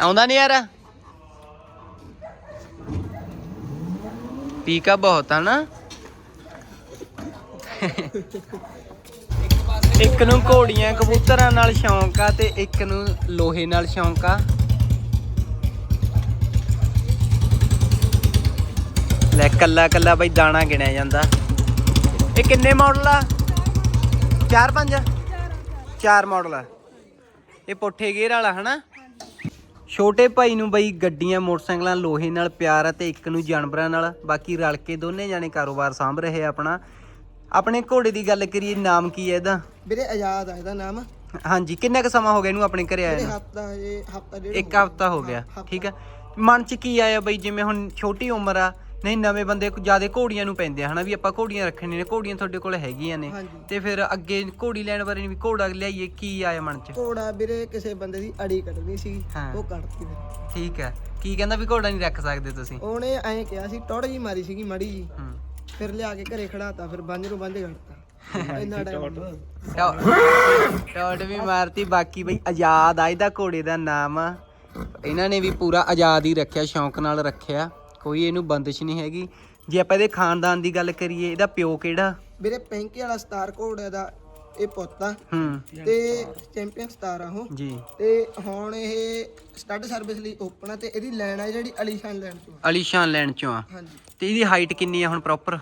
[SPEAKER 1] ਆਉਂਦਾ ਨਹੀਂ ਯਾਰ? ਪੀਕਾ ਬਹੁਤ ਆ ਨਾ। ਇੱਕ ਨੂੰ ਘੋੜੀਆਂ ਕਬੂਤਰਾਂ ਨਾਲ ਸ਼ੌਂਕ ਆ ਤੇ ਇੱਕ ਨੂੰ ਲੋਹੇ ਨਾਲ ਸ਼ੌਂਕ ਆ। ਲੈ ਕੱਲਾ ਕੱਲਾ ਬਈ ਦਾਣਾ ਗਿਣਿਆ ਜਾਂਦਾ। ਇਹ ਕਿੰਨੇ ਮਾਡਲ ਆ? 4 5 ਚਾਰ ਮਾਡਲ ਆ। ਇਹ ਪੁੱਠੇ ਗੇਅਰ ਵਾਲਾ ਹਨਾ? ਛੋਟੇ ਭਾਈ ਨੂੰ ਬਈ ਗੱਡੀਆਂ ਮੋਟਰਸਾਈਕਲਾਂ ਲੋਹੇ ਨਾਲ ਪਿਆਰ ਆ ਤੇ ਇੱਕ ਨੂੰ ਜਾਨਵਰਾਂ ਨਾਲ। ਬਾਕੀ ਰਲ ਕੇ ਦੋਨੇ ਜਾਣੇ ਕਾਰੋਬਾਰ ਸੰਭ ਰਹੇ ਆ ਆਪਣਾ। ਆਪਣੇ ਘੋੜੇ ਦੀ ਗੱਲ ਕਰੀਏ ਨਾਮ ਕੀ ਹੈ ਇਹਦਾ?
[SPEAKER 2] ਵੀਰੇ ਆਜ਼ਾਦ ਆ ਇਹਦਾ ਨਾਮ।
[SPEAKER 1] ਹਾਂਜੀ ਕਿੰਨਾ ਕੁ ਸਮਾਂ ਹੋ ਗਿਆ ਇਹਨੂੰ ਆਪਣੇ ਘਰੇ ਆਇਆ
[SPEAKER 2] ਹਫਤਾ ਹਫਤਾ ਡੇਢ
[SPEAKER 1] ਇੱਕ ਹਫਤਾ ਹੋ ਗਿਆ ਠੀਕ ਆ। ਮਨ ਚ ਕੀ ਆਇਆ ਬਈ ਜਿਵੇਂ ਹੁਣ ਛੋਟੀ ਉਮਰ ਆ ਨਹੀਂ ਨਵੇਂ ਬੰਦੇ ਜ਼ਿਆਦਾ ਘੋੜੀਆਂ ਨੂੰ ਪੈਂਦੇ ਆ ਹਨਾ ਵੀ ਆਪਾਂ ਘੋੜੀਆਂ ਰੱਖਣੀਆਂ ਨੇ ਘੋੜੀਆਂ ਤੁਹਾਡੇ ਕੋਲ ਹੈਗੀਆਂ ਨੇ।
[SPEAKER 2] ਹਾਂਜੀ।
[SPEAKER 1] ਤੇ ਫਿਰ ਅੱਗੇ ਘੋੜੀ ਲੈਣ ਬਾਰੇ ਵੀ ਘੋੜਾ ਲਿਆਈਏ ਕੀ ਆਇਆ ਮਨ ਚ?
[SPEAKER 2] ਘੋੜਾ ਵੀਰੇ ਕਿਸੇ ਬੰਦੇ ਦੀ ਅੜੀ ਕੱਢਣੀ ਸੀ
[SPEAKER 1] ਹਾਂ।
[SPEAKER 2] ਉਹ ਕੱਢਤੀ ਫਿਰ
[SPEAKER 1] ਠੀਕ ਹੈ। ਕੀ ਕਹਿੰਦਾ ਵੀ ਘੋੜਾ ਨਹੀਂ ਰੱਖ ਸਕਦੇ ਤੁਸੀਂ?
[SPEAKER 2] ਉਹਨੇ ਐਂ ਕਿਹਾ ਸੀ ਟੋੜ ਜੀ ਮਾਰੀ ਸੀਗੀ ਮੜੀ ਜੀ
[SPEAKER 1] ਹੂੰ।
[SPEAKER 2] ਫਿਰ ਲਿਆ ਕੇ ਘਰੇ ਖੜਾਤਾ ਫਿਰ ਬੰਜ ਨੂੰ ਬੰਜ ਕੱਢਤਾ। ਇੰਨਾ ਟਾਈਮ
[SPEAKER 1] ਟੌਟ। ਵੀ ਮਾਰਤੀ ਬਾਕੀ ਬਈ ਆਜ਼ਾਦ ਆ ਇਹਦਾ ਘੋੜੇ ਦਾ ਨਾਮ। ਆ ਇਹਨਾਂ ਨੇ ਵੀ ਪੂਰਾ ਆਜ਼ਾਦ ਹੀ ਰੱਖਿਆ ਸ਼ੌਂਕ ਨਾਲ ਰੱਖਿਆ। ਕੋਈ ਇਹਨੂੰ ਬੰਦਿਸ਼ ਨਹੀਂ ਹੈਗੀ। ਜੇ ਆਪਾਂ ਇਹਦੇ ਖਾਨਦਾਨ ਦੀ ਗੱਲ ਕਰੀਏ ਇਹਦਾ ਪਿਓ ਕਿਹੜਾ?
[SPEAKER 2] ਵੀਰੇ ਪੈਂਕੇ ਵਾਲਾ ਸਟਾਰ ਘੋੜੇ ਦਾ ਇਹ ਪੁੱਤਾ
[SPEAKER 1] ਹੂੰ।
[SPEAKER 2] ਤੇ ਚੈਂਪੀਅਨ ਸਟਾਰ ਆ ਉਹ।
[SPEAKER 1] ਜੀ।
[SPEAKER 2] ਤੇ ਹੁਣ ਇਹ ਸਟੱਡ ਸਰਵਿਸ ਲਈ ਓਪਨ ਆ ਤੇ ਇਹਦੀ ਲਾਈਨ ਆ ਜਿਹੜੀ ਅਲੀਸ਼ਾਨ ਲਾਈਨ ਤੋਂ ਆ।
[SPEAKER 1] ਅਲੀਸ਼ਾਨ ਲੈਣ ਚੋਂ ਆ।
[SPEAKER 2] ਹਾਂਜੀ।
[SPEAKER 1] ਤੇ ਇਹਦੀ ਹਾਈਟ ਕਿੰਨੀ ਆ ਹੁਣ ਪ੍ਰੋਪਰ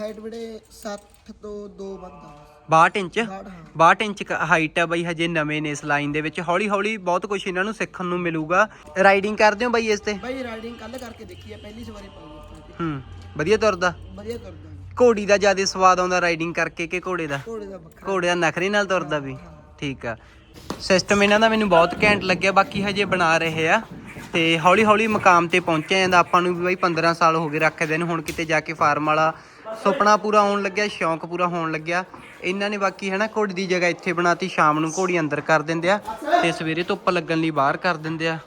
[SPEAKER 2] ਹਾਈਟ ਵੀਰੇ 60 ਤੋਂ 2 ਵੱਧਦਾ
[SPEAKER 1] 62 ਇੰਚ।
[SPEAKER 2] 62 ਹਾਂ।
[SPEAKER 1] 62 ਇੰਚ ਹਾਈਟ ਆ ਬਈ ਹਜੇ ਨਵੇਂ ਨੇ ਇਸ ਲਾਈਨ ਦੇ ਵਿੱਚ। ਹੌਲੀ ਹੌਲੀ ਬਹੁਤ ਕੁਝ ਇਹਨਾਂ ਨੂੰ ਸਿੱਖਣ ਨੂੰ ਮਿਲੂਗਾ। ਰਾਈਡਿੰਗ ਕਰਦੇ ਹੋ ਬਈ ਇਸ ਤੇ?
[SPEAKER 2] ਬਾਈ ਰਾਈਡਿੰਗ ਕੱਲ ਕਰਕੇ ਦੇਖੀ ਆ ਪਹਿਲੀ ਸਵਾਰੀ ਪਾਈ
[SPEAKER 1] ਹੂੰ ਵਧੀਆ ਤੁਰਦਾ?
[SPEAKER 2] ਵਧੀਆ ਕਰਦਾ
[SPEAKER 1] ਘੋੜੀ ਦਾ ਜ਼ਿਆਦਾ ਸਵਾਦ ਆਉਂਦਾ ਰਾਈਡਿੰਗ ਕਰਕੇ ਕਿ ਘੋੜੇ ਦਾ?
[SPEAKER 2] ਘੋੜੇ ਦਾ ਵੱਖਰਾ।
[SPEAKER 1] ਘੋੜੇ ਦਾ ਨਖਰੇ ਨਾਲ ਤੁਰਦਾ ਵੀ। ਠੀਕ ਆ। ਸਿਸਟਮ ਇਹਨਾਂ ਦਾ ਮੈਨੂੰ ਬਹੁਤ ਘੈਂਟ ਲੱਗਿਆ ਬਾਕੀ ਹਜੇ ਬਣਾ ਰਹੇ ਆ। ਤੇ ਹੌਲੀ ਹੌਲੀ ਮਕਾਮ ਤੇ ਪਹੁੰਚਿਆ ਜਾਂਦਾ। ਆਪਾਂ ਨੂੰ ਵੀ ਬਈ 15 ਸਾਲ ਹੋ ਗਏ ਰੱਖਦੇ ਨੂੰ। ਹੁਣ ਕਿਤੇ ਜਾ ਕੇ ਫਾਰਮ ਵਾਲਾ ਸੁਪਨਾ ਪੂਰਾ ਹੋਣ ਲੱਗਿਆ ਸ਼ੌਂਕ ਪੂਰਾ ਹੋਣ ਲੱਗਿਆ। ਇਹਨਾਂ ਨੇ ਬਾਕੀ ਹੈ ਨਾ ਘੋੜੀ ਦੀ ਜਗ੍ਹਾ ਇੱਥੇ ਬਣਾਤੀ, ਸ਼ਾਮ ਨੂੰ ਘੋੜੀ ਅੰਦਰ ਕਰ ਦਿੰਦੇ ਆ ਤੇ ਸਵੇਰੇ ਧੁੱਪ ਲੱਗਣ ਲਈ ਬਾਹਰ ਕਰ ਦਿੰਦੇ ਆ।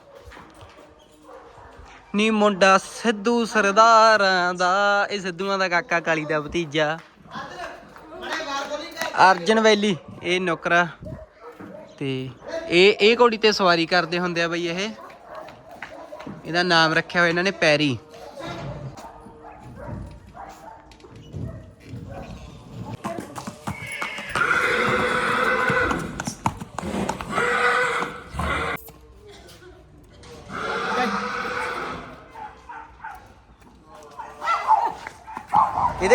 [SPEAKER 1] ਨੀ ਮੁੰਡਾ ਸਿੱਧੂ ਸਰਦਾਰਾਂ ਦਾ, ਇਹ ਸਿੱਧੂਆਂ ਦਾ ਕਾਕਾ ਕਾਲੀ ਦਾ ਭਤੀਜਾ। ਅਰਜਨ ਵੈਲੀ, ਇਹ ਨੌਕਰਾ। ਤੇ ਇਹ ਇਹ ਘੋੜੀ ਤੇ ਸਵਾਰੀ ਕਰਦੇ ਹੁੰਦੇ ਆ ਬਈ ਇਹ। ਇਹਦਾ ਨਾਮ ਰੱਖਿਆ ਹੋਇਆ ਇਹਨਾਂ ਨੇ, ਪੈਰੀ।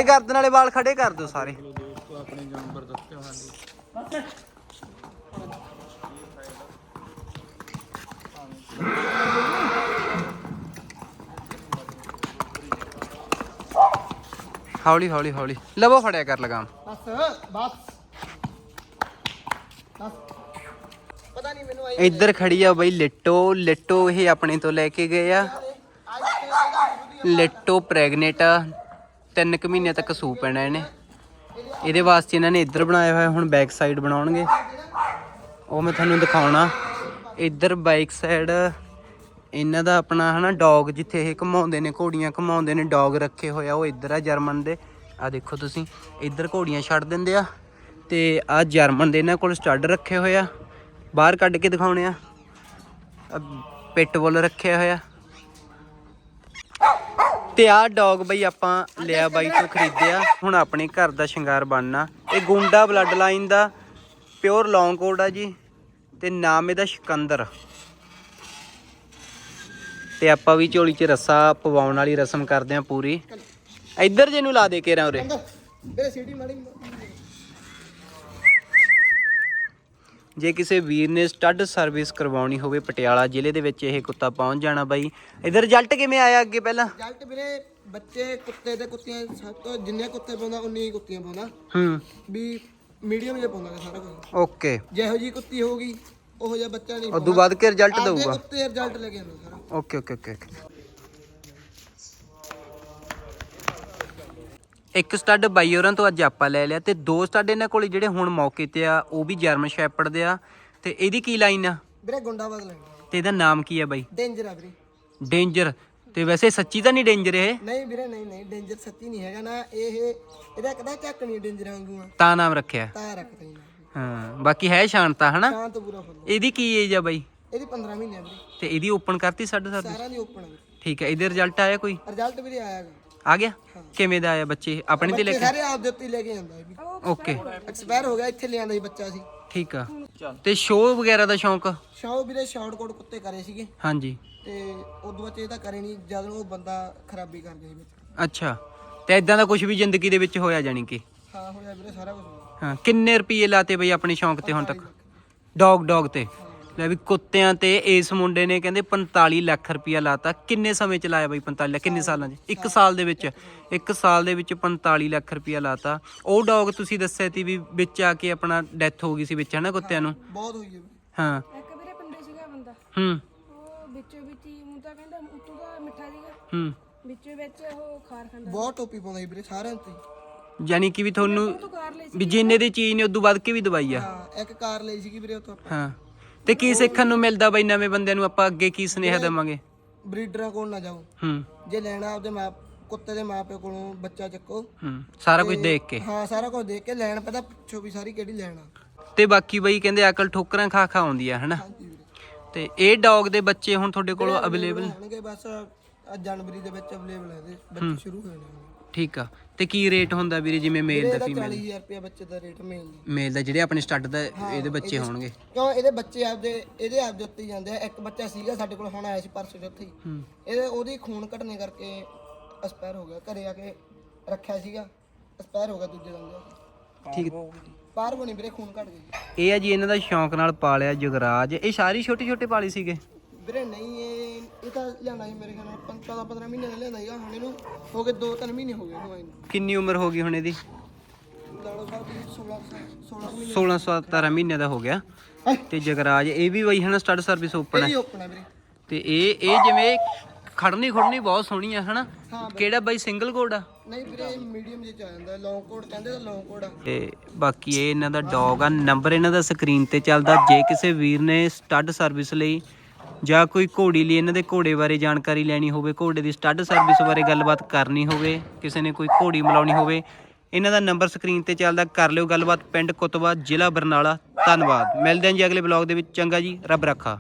[SPEAKER 1] ਗਰਦਨ ਵਾਲੇ ਵਾਲ ਖੜੇ ਕਰ ਦਿਓ ਸਾਰੇ। ਹੌਲੀ ਹੌਲੀ ਹੌਲੀ। ਲਵੋ ਫੜਿਆ ਕਰ ਲਗਾਮ।
[SPEAKER 2] ਬਸ ਬਸ। ਬਸ। ਪਤਾ ਨਹੀਂ ਮੈਨੂੰ ਆਈ
[SPEAKER 1] ਇੱਧਰ ਖੜੀ ਆ ਬਈ ਲਿੱਟੋ। ਲਿੱਟੋ ਇਹ ਆਪਣੇ ਤੋਂ ਲੈ ਕੇ ਗਏ ਆ। ਲਿੱਟੋ ਪ੍ਰੈਗਨੇਟ ਆ। ਤਿੰਨ ਕੁ ਮਹੀਨੇ ਤੱਕ ਸੂ ਪੈਣਾ ਇਹਨੇ। ਇਹਦੇ ਵਾਸਤੇ ਇਹਨਾਂ ਨੇ ਇੱਧਰ ਬਣਾਇਆ ਹੋਇਆ ਹੁਣ ਬੈਕ ਸਾਈਡ ਬਣਾਉਣਗੇ। ਉਹ ਮੈਂ ਤੁਹਾਨੂੰ ਦਿਖਾਉਣਾ। ਇੱਧਰ ਬਾਈਕ ਸਾਈਡ ਇਹਨਾਂ ਦਾ ਆਪਣਾ ਹਨਾ ਡੌਗ ਜਿੱਥੇ ਇਹ ਘੁਮਾਉਂਦੇ ਨੇ, ਘੋੜੀਆਂ ਘੁਮਾਉਂਦੇ ਨੇ ਡੌਗ ਰੱਖੇ ਹੋਇਆ ਉਹ ਇੱਧਰ ਆ ਜਰਮਨ ਦੇ। ਆ ਦੇਖੋ ਤੁਸੀਂ, ਇੱਧਰ ਘੋੜੀਆਂ ਛੱਡ ਦਿੰਦੇ ਆ ਤੇ ਆ ਜਰਮਨ ਦੇ ਇਹਨਾਂ ਕੋਲ ਸਟੱਡ ਰੱਖੇ ਹੋਏ ਆ। ਬਾਹਰ ਕੱਢ ਕੇ ਦਿਖਾਉਣੇ ਆ। ਪਿੱਟ ਪਿੱਟਬੁਲ ਰੱਖਿਆ ਹੋਇਆ ਤੇ ਆਹ ਡੌਗ ਬਈ ਆਪਾਂ ਲਿਆ ਬਾਈ ਤੋਂ ਖਰੀਦਿਆ। ਹੁਣ ਆਪਣੇ ਘਰ ਦਾ ਸ਼ਿੰਗਾਰ ਬਣਨਾ। ਇਹ ਗੁੰਡਾ ਬਲੱਡ ਲਾਈਨ ਦਾ ਪਿਓਰ ਲੌਂਗ ਕੋਡ ਆ ਜੀ, ਤੇ ਨਾਮ ਇਹਦਾ ਸਿਕੰਦਰ। ਤੇ ਆਪਾਂ ਵੀ ਝੋਲੀ 'ਚ ਰੱਸਾ ਪਵਾਉਣ ਵਾਲੀ ਰਸਮ ਕਰਦੇ ਆ ਪੂਰੀ। ਇੱਧਰ ਜੇ ਨੂੰ ਲਾ ਦੇ ਕੇ ਰਾਂ ਉਰੇ
[SPEAKER 2] ਮੇਰੇ ਸੀਟੀ ਮਾੜੀ
[SPEAKER 1] ਜੇ ਕਿਸੇ ਵੀਰ ਨੇ ਸਟੱਡ ਸਰਵਿਸ ਕਰਵਾਉਣੀ ਹੋਵੇ ਪਟਿਆਲਾ ਜ਼ਿਲ੍ਹੇ ਦੇ ਵਿੱਚ ਇਹ ਕੁੱਤਾ ਪਹੁੰਚ ਜਾਣਾ ਬਾਈ। ਇਹਦਾ ਰਿਜ਼ਲਟ ਕਿਵੇਂ ਆਇਆ ਅੱਗੇ ਪਹਿਲਾਂ?
[SPEAKER 2] ਰਿਜ਼ਲਟ ਵੀਰੇ ਬੱਚੇ ਕੁੱਤੇ ਤੇ ਕੁੱਤੀਆਂ ਸਭ ਤੋਂ ਜਿੰਨੇ ਕੁੱਤੇ ਪਾਉਂਦਾ ਉਨੀ ਹੀ ਕੁੱਤੀਆਂ ਪਾਉਂਦਾ।
[SPEAKER 1] ਹੂੰ।
[SPEAKER 2] ਵੀ ਮੀਡੀਅਮ ਜਿਹਾ ਪਾਉਂਦਾ ਗਾ ਸਾਰਾ ਕੁਝ
[SPEAKER 1] ਓਕੇ।
[SPEAKER 2] ਜਿਹੋ ਜੀ ਕੁੱਤੀ ਹੋਊਗੀ ਉਹੋ ਜਿਹਾ ਬੱਚਾ ਨਹੀਂ
[SPEAKER 1] ਉਦੋਂ ਬਾਅਦ ਕੇ ਰਿਜ਼ਲਟ ਦਊਗਾ।
[SPEAKER 2] ਉੱਤੇ ਰਿਜ਼ਲਟ ਲੈ ਕੇ ਆਉਂਦਾ ਸਾਰਾ।
[SPEAKER 1] Okay okay okay. ਇੱਕ ਸਟੱਡ ਬਾਈ ਹੋਰਾਂ ਤੋਂ ਅੱਜ ਆਪਾਂ ਲੈ ਲਿਆ ਤੇ ਦੋ ਸਟੱਡ ਇਹਨਾਂ ਕੋਲੇ ਜਿਹੜੇ ਹੁਣ ਮੌਕੇ ਤੇ ਆ ਉਹ ਵੀ ਜਰਮਨ ਸ਼ੈਪਰਡ ਦੇ ਆ। ਤੇ ਇਹਦੀ ਕੀ ਲਾਈਨ ਆ?
[SPEAKER 2] ਵੀਰੇ ਗੁੰਡਾ ਬਦਲ
[SPEAKER 1] ਤੇ ਇਹਦਾ ਨਾਮ ਕੀ ਆ ਬਾਈ?
[SPEAKER 2] ਡੇਂਜਰ ਆ ਵੀਰੇ।
[SPEAKER 1] ਡੇਂਜਰ ਤੇ ਵੈਸੇ ਸੱਚੀ ਤਾਂ ਨਹੀਂ ਡੇਂਜਰ ਇਹ?
[SPEAKER 2] ਨਹੀਂ ਵੀਰੇ ਨਹੀਂ ਨਹੀਂ ਡੇਂਜਰ ਸੱਚੀ ਨਹੀਂ ਹੈਗਾ ਨਾ। ਇਹ ਇਹਦਾ ਕਦਾ ਚੱਕ ਨਹੀਂ ਡੇਂਜਰ ਵਾਂਗੂ ਆ।
[SPEAKER 1] ਤਾਂ ਨਾਮ ਰੱਖਿਆ।
[SPEAKER 2] ਤਾਂ ਰੱਖਦੇ ਨੇ
[SPEAKER 1] ਹਾਂ ਬਾਕੀ ਹੈ ਸ਼ਾਂਤਾ ਹਨਾ?
[SPEAKER 2] ਸ਼ਾਂਤ ਪੂਰਾ ਫੁੱਲ।
[SPEAKER 1] ਇਹਦੀ ਕੀ ਏਜ ਆ ਬਾਈ?
[SPEAKER 2] ਇਹਦੀ 15 ਮਹੀਨੇ ਆ ਵੀਰੇ।
[SPEAKER 1] ਤੇ ਇਹਦੀ ਓਪਨ ਕਰਤੀ ਸਾਢੇ ਸੱਤ
[SPEAKER 2] ਸਾਰਿਆਂ ਦੀ ਓਪਨ ਆ
[SPEAKER 1] ਠੀਕ ਹੈ ਇਹਦੇ ਰਿਜ਼ਲਟ ਆਇਆ ਕੋਈ?
[SPEAKER 2] ਰਿਜ਼ਲਟ ਵੀਰੇ ਆਇਆ
[SPEAKER 1] ਆ ਗਿਆ? ਕਿਵੇਂ ਦਾ ਆਇਆ ਬੱਚੇ? ਆਪਣੇ ਤੇ ਲੈ
[SPEAKER 2] ਬੱਚੇ
[SPEAKER 1] ਕੇ
[SPEAKER 2] ਸਾਰੇ ਆਪ ਦੇ ਉੱਤੇ ਹੀ ਲੈ ਕੇ ਜਾਂਦਾ ਇਹ ਵੀ।
[SPEAKER 1] ਓਕੇ
[SPEAKER 2] ਐਕਸਪਾਇਰ ਹੋ ਗਿਆ ਇੱਥੇ ਲਿਆਂਦਾ ਸੀ ਬੱਚਾ ਸੀ।
[SPEAKER 1] ਠੀਕ ਆ। ਤੇ ਸ਼ੋਅ ਵਗੈਰਾ ਦਾ ਸ਼ੌਂਕ?
[SPEAKER 2] ਸ਼ਾਓ ਵੀਰੇ ਸ਼ਾਰਟ ਕੋਟ ਕੁੱਤੇ ਕਰੇ ਸੀਗੇ।
[SPEAKER 1] ਹਾਂਜੀ।
[SPEAKER 2] ਤੇ ਉਦੋਂ ਬਾਅਦ 'ਚ ਇਹ ਤਾਂ ਕਰੇ ਨਹੀਂ ਜਦ ਉਹ ਬੰਦਾ ਖਰਾਬੀ ਕਰ ਗਿਆ ਸੀ ਵਿੱਚ।
[SPEAKER 1] ਅੱਛਾ। ਤੇ ਇਦਾਂ ਦਾ ਕੁਝ ਵੀ ਜ਼ਿੰਦਗੀ ਦੇ ਵਿੱਚ ਹੋਇਆ ਜਾਣੀ ਕਿ?
[SPEAKER 2] ਹਾਂ ਹੋਇਆ ਵੀਰੇ ਸਾਰਾ ਕੁਝ
[SPEAKER 1] ਹਾਂ ਕਿੰਨੇ ਰੁਪਏ ਲਾਤੇ ਬਈ ਆਪਣੇ ਸ਼ੌਂਕ ਤੇ ਹੁਣ ਤੱਕ? ਡੌਗ ਡੌਗ ਤੇ? ਲੈ ਵੀ ਕੁੱਤਿਆਂ ਤੇ ਇਸ ਮੁੰਡੇ ਨੇ ਕਹਿੰਦੇ 45 ਲੱਖ ਰੁਪਇਆ ਲਾਤਾ। ਕਿੰਨੇ ਸਮੇਂ ਚ ਲਾਇਆ ਬਈ 45 ਲੱਖ? ਕਿੰਨੇ ਸਾਲਾਂ 'ਚ? ਇੱਕ ਸਾਲ ਦੇ ਵਿੱਚ। ਇੱਕ ਸਾਲ ਦੇ ਵਿੱਚ 45 ਲੱਖ ਰੁਪਇਆ ਲਾਤਾ। ਉਹ ਡੌਗ ਤੁਸੀਂ ਦੱਸਿਆ ਸੀ ਵੀ ਵਿੱਚ ਆ ਕੇ ਆਪਣਾ ਡੈਥ ਹੋ ਗਈ ਸੀ ਵਿੱਚ ਹਨਾ ਕੁੱਤਿਆਂ ਨੂੰ?
[SPEAKER 2] ਬਹੁਤ ਹੋਈ ਹੈ।
[SPEAKER 1] ਹਾਂ।
[SPEAKER 4] ਇੱਕ ਵੀਰੇ ਪਿੰਡੇ ਸੀਗਾ ਬੰਦਾ।
[SPEAKER 1] ਹੂੰ।
[SPEAKER 4] ਉਹ ਵਿੱਚੋਂ ਵਿੱਚ ਹੀ ਉਹ ਤਾਂ ਕਹਿੰਦਾ ਉਤੋਂ ਦਾ ਮਿੱਠਾ ਸੀਗਾ।
[SPEAKER 1] ਹੂੰ।
[SPEAKER 4] ਵਿੱਚੋਂ ਵਿੱਚ ਉਹ ਖਾਰ ਖਾਂਦਾ
[SPEAKER 2] ਬਹੁਤ ਟੋਪੀ ਪਾਉਂਦਾ ਸੀ ਵੀਰੇ ਸਾਰਿਆਂ ਤੇ।
[SPEAKER 1] ਯਾਨੀ ਕਿ ਵੀ ਤੁਹਾਨੂੰ
[SPEAKER 4] ਉਹ ਤੋਂ ਕਾਰ ਲਈ
[SPEAKER 1] ਵੀ ਜਿੰਨੇ ਦੀ ਚੀਜ਼ ਨੇ ਉਦੋਂ ਵੱਧ ਕੇ ਵੀ ਦਵਾਈ ਆ।
[SPEAKER 2] ਹਾਂ ਇੱਕ ਕਾਰ ਲਈ ਸੀਗੀ ਵੀਰੇ ਉੱਥੋਂ
[SPEAKER 1] ਹਾਂ। ਤੇ ਕੀ ਸਿੱਖਣ ਨੂੰ ਮਿਲਦਾ ਬਈ ਨਵੇਂ ਬੰਦਿਆਂ ਨੂੰ ਆਪਾਂ ਅੱਗੇ ਕੀ ਸੁਨੇਹਾ ਦੇਵਾਂਗੇ?
[SPEAKER 2] ਬਰੀਡਰਾਂ ਕੋਲ ਨਾ ਜਾਓ।
[SPEAKER 1] ਹੂੰ।
[SPEAKER 2] ਜੇ ਲੈਣਾ ਆਪਦੇ ਮਾਂ ਕੁੱਤੇ ਦੇ ਮਾਪੇ ਕੋਲੋਂ ਬੱਚਾ ਚੱਕੋ।
[SPEAKER 1] ਹੂੰ। ਸਾਰਾ ਕੁਝ ਦੇਖ ਕੇ।
[SPEAKER 2] ਹਾਂ ਸਾਰਾ ਕੁਝ ਦੇਖ ਕੇ ਲੈਣ ਪਤਾ ਪੁੱਛੋ ਵੀ ਸਾਰੀ ਕਿਹੜੀ ਲੈਣਾ
[SPEAKER 1] ਤੇ ਬਾਕੀ ਬਈ ਕਹਿੰਦੇ ਅਕਲ ਠੋਕਰਾਂ ਖਾ ਖਾ ਆਉਂਦੀ ਆ ਹਨਾ ਤੇ ਇਹ ਡੌਗ ਦੇ ਬੱਚੇ ਹੁਣ ਤੁਹਾਡੇ ਕੋਲ ਅਵੇਲੇਬਲ
[SPEAKER 2] ਹੋਣਗੇ ਬਸ ਜਨਵਰੀ ਦੇ ਵਿੱਚ ਅਵੇਲੇਬਲ ਹੈ ਇਹਦੇ। ਬੱਚੇ ਸ਼ੁਰੂ ਹੋਏ ਨੇ
[SPEAKER 1] ਠੀਕ ਆ। ਤੇ ਕੀ ਰੇਟ ਹੁੰਦਾ ਵੀਰੇ ਜਿਵੇਂ ਮੇਲ ਦਾ
[SPEAKER 2] ਇਹਦਾ
[SPEAKER 1] ਫੀਮੇਲ
[SPEAKER 2] 40000 ਰੁਪਏ ਬੱਚੇ ਦਾ ਰੇਟ ਮੇਲ ਦੀ।
[SPEAKER 1] ਮੇਲ ਦਾ ਜਿਹੜੇ ਆਪਣੇ ਸਟੱਡ ਦਾ ਇਹਦੇ ਬੱਚੇ ਹੋਣਗੇ।
[SPEAKER 2] ਕਿਉਂ ਇਹਦੇ ਬੱਚੇ ਆਪਦੇ ਇਹਦੇ ਆਪਦੇ ਉੱਤੇ ਹੀ ਜਾਂਦੇ ਆ। ਇੱਕ ਬੱਚਾ ਸੀਗਾ ਸਾਡੇ ਕੋਲ ਹੁਣ ਆਇਆ ਸੀ ਪਰਸੋਂ ਚੌਥੇ ਹੀ।
[SPEAKER 1] ਹੂੰ।
[SPEAKER 2] ਇਹਦੇ ਉਹਦੀ ਖੂਨ ਘਟਨੇ ਕਰਕੇ ਐਕਸਪਾਇਰ ਹੋ ਗਿਆ। ਘਰੇ ਆ ਕੇ ਰੱਖਿਆ ਸੀਗਾ। ਐਕਸਪਾਇਰ ਹੋ ਗਿਆ ਦੂਜੇ ਦਿਨ
[SPEAKER 1] ਠੀਕ
[SPEAKER 2] ਪਾਰ ਬਣੀ ਵੀਰੇ ਖੂਨ ਘਟ ਗਿਆ।
[SPEAKER 1] ਇਹ ਆ ਜੀ ਇਹਨਾਂ ਦਾ ਸ਼ੌਂਕ ਨਾਲ ਪਾਲਿਆ ਜਗਰਾਜ। ਇਹ ਸਾਰੀ ਛੋਟੇ ਛੋਟੇ ਪਾਲੀ ਸੀਗੇ?
[SPEAKER 2] ਵੀਰੇ ਨਹੀਂ ਇਹ ਇਹ ਤਾਂ ਲਿਆਂਦਾ ਸੀ ਮੇਰੇ ਖਿਆਲ ਨਾਲ 15 15 ਮਹੀਨੇ ਦਾ ਲਿਆਂਦਾ ਸੀਗਾ ਹੁਣ ਇਹਨੂੰ ਹੋ ਗਏ 2-3 ਮਹੀਨੇ ਹੋ ਗਏ ਇਹਨੂੰ ਆਏ ਨੂੰ।
[SPEAKER 1] ਕਿੰਨੀ ਉਮਰ ਹੋ ਗਈ ਹੁਣ ਇਹਦੀ?
[SPEAKER 2] ਦਾੜੋ ਸਾਹਿਬ ਦੀ 16 16 ਮਹੀਨੇ
[SPEAKER 1] 16 17 ਮਹੀਨੇ ਦਾ ਹੋ ਗਿਆ। ਤੇ ਜਗਰਾਜ ਇਹ ਵੀ ਬਈ ਹਨਾ ਸਟੱਡ ਸਰਵਿਸ ਓਪਨ ਹੈ
[SPEAKER 2] ਇਹ ਓਪਨ ਹੈ? ਵੀਰੇ।
[SPEAKER 1] ਤੇ ਇਹ ਇਹ ਜਿਵੇਂ ਖੜਨੀ ਖੁੜਨੀ ਬਹੁਤ ਸੋਹਣੀ ਆ ਹਨਾ?
[SPEAKER 2] ਹਾਂ
[SPEAKER 1] ਕਿਹੜਾ ਬਾਈ ਸਿੰਗਲ ਕੋਡ ਆ?
[SPEAKER 2] ਨਹੀਂ ਵੀਰੇ ਮੀਡੀਅਮ ਜਿਹੇ ਚ ਆ ਜਾਂਦਾ ਲੌਂਗ ਕੋਟ ਕਹਿੰਦੇ ਤਾਂ ਲੌਂਗ ਕੋਟ ਆ।
[SPEAKER 1] ਤੇ ਬਾਕੀ ਇਹ ਇਹਨਾਂ ਦਾ ਡੌਗ ਆ ਨੰਬਰ ਇਹਨਾਂ ਦਾ ਸਕਰੀਨ ਤੇ ਚੱਲਦਾ। ਜੇ ਕਿਸੇ ਵੀਰ ਨੇ ਸਟੱਡ ਸਰਵਿਸ ਲਈ ਜਾਂ ਕੋਈ ਘੋੜੀ ਲਈ ਇਹਨਾਂ ਦੇ ਘੋੜੇ ਬਾਰੇ ਜਾਣਕਾਰੀ ਲੈਣੀ ਹੋਵੇ, ਘੋੜੇ ਦੀ ਸਟੱਡ ਸਰਵਿਸ ਬਾਰੇ ਗੱਲਬਾਤ ਕਰਨੀ ਹੋਵੇ, ਕਿਸੇ ਨੇ ਕੋਈ ਘੋੜੀ ਮਿਲਾਉਣੀ ਹੋਵੇ, ਇਹਨਾਂ ਦਾ ਨੰਬਰ ਸਕਰੀਨ ਤੇ ਚੱਲਦਾ, ਕਰ ਲਿਓ ਗੱਲਬਾਤ। ਪਿੰਡ ਕੁਤਵਾ, ਜ਼ਿਲ੍ਹਾ ਬਰਨਾਲਾ। ਧੰਨਵਾਦ। ਮਿਲਦੇ ਹਾਂ ਜੀ ਅਗਲੇ ਬਲੌਗ ਦੇ ਵਿੱਚ। ਚੰਗਾ ਜੀ। ਰੱਬ ਰੱਖਾ।